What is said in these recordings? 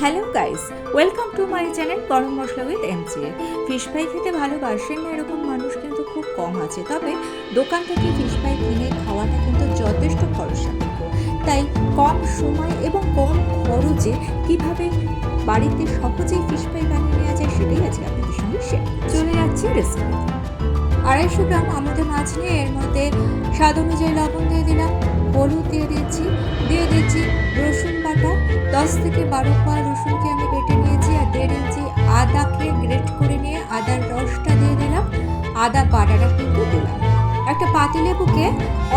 Hello guys, welcome to my channel Garam Masala with MGA fish fry খেতে ভালোবাসেন না এরকম মানুষ কিন্তু খুব কম আছে। তবে দোকান থেকে ফিশ ফ্রাই কিনে খাওয়াটা কিন্তু যথেষ্ট খরচ। তাই কম সময় এবং কম খরচে কীভাবে বাড়িতে সহজেই ফিশ ফ্রাই বানিয়ে নেওয়া যায় সেটাই আজকে আপনাদের সঙ্গে শেয়ার চলে যাচ্ছি রেসিপি আড়াইশো গ্রাম আমাদের মাছ নিয়ে এর মধ্যে স্বাদ অনুযায়ী লবণ দিয়ে দিলাম। হলুদ দিয়ে দিচ্ছি দিয়ে দিচ্ছি রসুন বাটা। দশ থেকে বারো পা রসুনকে আমি বেটে নিয়েছি আর দেড় ইঞ্চি আদাকে গ্রেট করে নিয়ে আদার রসটা দিয়ে দিলাম। আদা বাটাটা কিন্তু দিলাম। একটা পাতিলেবুকে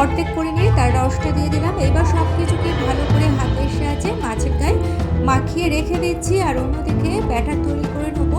অর্ধেক করে নিয়ে তার রসটা দিয়ে দিলাম। এবার সব কিছুকে ভালো করে হাতের সাহায্যে মাছের গায়ে মাখিয়ে রেখে দিচ্ছি আর অন্যদিকে ব্যাটার তৈরি করে নেব।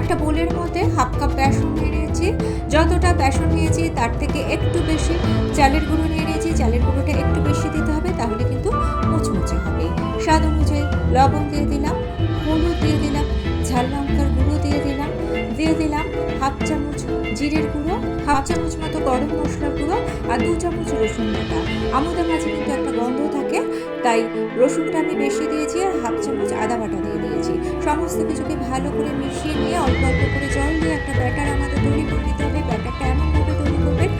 একটা বোলের মধ্যে হাফ কাপ বেসন নিয়ে নিয়েছি। যতটা বেসন নিয়েছি তার থেকে একটু বেশি চালের গুঁড়ো নিয়ে নিয়েছি। চালের গুঁড়োটা একটু বেশি দিতে হবে, তাহলে কিন্তু মুচমুচে হবে। স্বাদ অনুযায়ী লবণ দিয়ে দিলাম, হলুদ দিয়ে দিলাম, ঝাল লঙ্কার গুঁড়ো দিয়ে দিলাম দিয়ে দিলাম হাফ চামচ জিরের গুঁড়ো, হাফ চামচ মতো গরম মশলার গুঁড়ো আর দু চামচ রসুন বাটা। আমাদের মাঝে কিন্তু একটা গন্ধ থাকে, তাই রসুনটা আমি বেশি দিয়েছি আর হাফ চামচ আদা বাটা দিয়ে দিয়েছি। সমস্ত কিছুকে ভালো করে মিশিয়ে নিয়ে অল্প অল্প করে জল দিয়ে একটা ব্যাটার আমাদের তৈরি করে নিতে হবে, ব্যাটারটা এমনভাবে তৈরি করবেন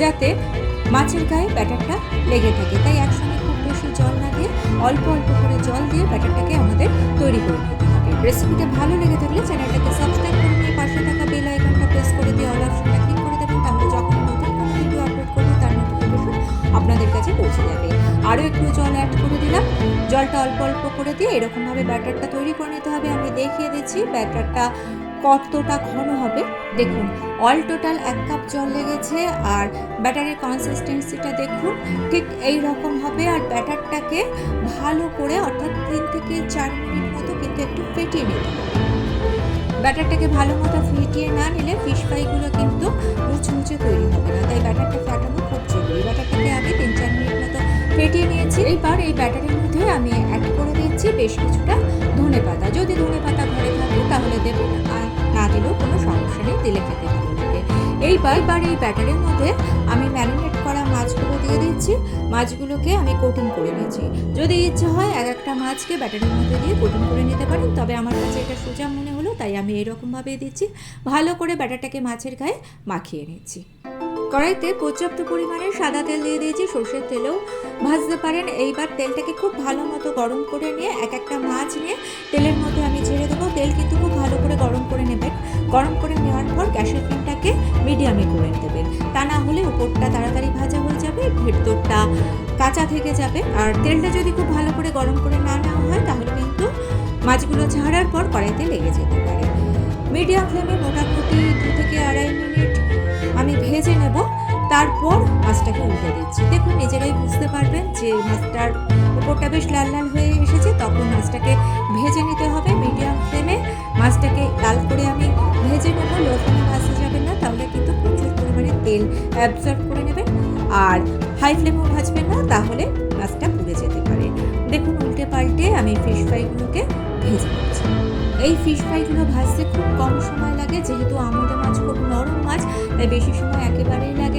যাতে মাছের গায়ে ব্যাটারটা লেগে থাকে। তাই একসঙ্গে খুব বেশি জল না দিয়ে, অল্প অল্প করে জল দিয়ে ব্যাটারটাকে আমাদের তৈরি করে নিতে হবে। রেসিপিটা ভালো লেগে থাকলে চ্যানেলটাকে সাবস্ক্রাইব করে নিয়ে পাশে থাকা বেল আইকনটা প্রেস করে দিয়ে অল অপশনটা ক্লিক করে দেবেন, তাহলে যখন নতুন কোনো ভিডিও আপলোড করব, তার নোটিফিকেশন আপনাদের কাছে পৌঁছে যাবে। আরও একটু জল অ্যাড করে দিলাম। জলটা অল্প অল্প করে দিয়ে এরকমভাবে ব্যাটারটা তৈরি করে নিতে হবে। আমি দেখিয়ে দিচ্ছি ব্যাটারটা কতটা ঘন হবে? দেখুন অল টোটাল এক কাপ জল লেগেছে আর ব্যাটারের কনসিস্টেন্সিটা দেখুন, ঠিক এই রকম হবে আর ব্যাটারটাকে ভালো করে অর্থাৎ তিন থেকে চার মিনিট মতো কিন্তু একটু ফেটিয়ে নিতে হবে। ব্যাটারটাকে ভালো মতো ফেটিয়ে না নিলে ফিশ ফ্রাইগুলো কিন্তু মুচমুচে তৈরি হবে না, তাই ব্যাটারটা ফাটানো খুব জরুরি। ব্যাটারটাকে আমি তিন চার মিনিট মতো ফেটিয়ে নিয়েছি। এইবার এই ব্যাটারের মধ্যে আমি অ্যাড করে দিচ্ছি বেশ কিছুটা ধনে পাতা যদি ধনে পাতা ঘরে থাকে তাহলে দেবেন আর না দিলেও কোনো সমস্যা নেই, দিলে খেতে ভালো লাগে। এইবার এবার এই ব্যাটারের মধ্যে আমি ম্যারিনেট করা মাছগুলো দিয়ে দিচ্ছি। মাছগুলোকে আমি কোটিং করে নিয়েছি। যদি ইচ্ছে হয় এক একটা মাছকে ব্যাটারের মধ্যে দিয়ে কোটিং করে নিতে পারেন, তবে আমার কাছে এটা সোজা মনে হলো, তাই আমি এরকমভাবেই দিচ্ছি। ভালো করে ব্যাটারটাকে মাছের গায়ে মাখিয়ে নিচ্ছি। কড়াইতে পর্যাপ্ত পরিমাণে সাদা তেল দিয়ে দিয়েছি, সর্ষের তেলেও ভাজতে পারেন। এইবার তেলটাকে খুব ভালো মতো গরম করে নিয়ে এক একটা মাছ নিয়ে তেলের মধ্যে আমি ছেড়ে দেবো। নেবেন গরম করে নেওয়ার পর গ্যাসের ফ্লেমটাকে মিডিয়ামে করে দেবেন তা না হলে উপরটা তাড়াতাড়ি ভাজা হয়ে যাবে, ভেতরটা কাঁচা থেকে যাবে। আর তেলটা যদি খুব ভালো করে গরম করে না নেওয়া হয়, তাহলে কিন্তু মাছগুলো ছাড়ার পর কড়াইতে লেগে যেতে পারে। মিডিয়াম ফ্লেমে মোটামুটি দু থেকে আড়াই মিনিট তারপর মাছটাকে উল্টে দিচ্ছি। দেখুন নিজেরাই বুঝতে পারবেন যে মাছটার উপরটা বেশ লাল লাল হয়ে এসেছে। তখন মাছটাকে ভেজে নিতে হবে মিডিয়াম ফ্লেমে। মাছটাকে লাল করে আমি ভেজে নেব। লো ফ্লেমে ভাজতে না, তাহলে কিন্তু প্রচুর পরিমাণে তেল অ্যাবজর্ব করে নেবেন। আর হাই ফ্লেমেও ভাজবেন না, তাহলে মাছটা পুড়ে যেতে পারে। দেখুন, উল্টে পাল্টে আমি ফিশ ফ্রাইগুলোকে ভেজে নিচ্ছি। এই ফিশ ফ্রাইগুলো ভাজতে খুব কম সময় লাগে, যেহেতু আমাদের মাছ খুব নরম মাছ, তাই বেশি সময় একেবারেই লাগে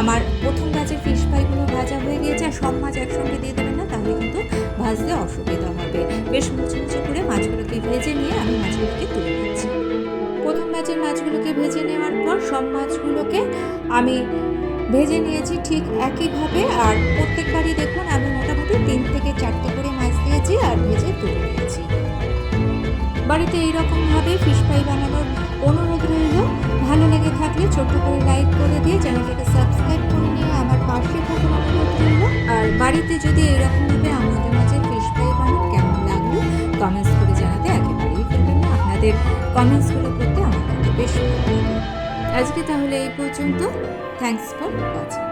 আমার প্রথম ব্যাচের ফিশ ফ্রাইগুলো ভাজা হয়ে গিয়েছে আর সব মাছ একসঙ্গে দিয়ে দেবেন না, তাহলে কিন্তু ভাজতে অসুবিধা হবে। বেশ মুচমুচে করে মাছগুলোকে ভেজে নিয়ে আমি মাছগুলোকে তুলে নিচ্ছি। প্রথম ব্যাচের মাছগুলোকে ভেজে নেওয়ার পর সব মাছগুলোকে আমি ভেজে নিয়েছি ঠিক একইভাবে আর প্রত্যেকবারই দেখুন আমি মোটামুটি তিন থেকে চারটে করে মাছ দিয়েছি আর ভেজে তুলে নিয়েছি। বাড়িতে এইরকমভাবে ফিশ ফ্রাই বানানোর অনুরোধ রইল, ভালো লাগে থাকলে ছোট্ট করে লাইক করে দিয়ে চ্যানেলটাকে সাবস্ক্রাইব করে নিয়ে আমার পাশে থাকুন অনুরোধ রইল আর বাড়িতে যদি এরকমভাবে আমাদের মাঝে ফিশ ফ্রাই বানান, কেমন লাগল কমেন্টস করে জানাতে একেবারেই ফেলবেন না। আপনাদের কমেন্টসগুলো করতে আমার কিন্তু বেশ আজকে তাহলে এই পর্যন্ত। Thanks for watching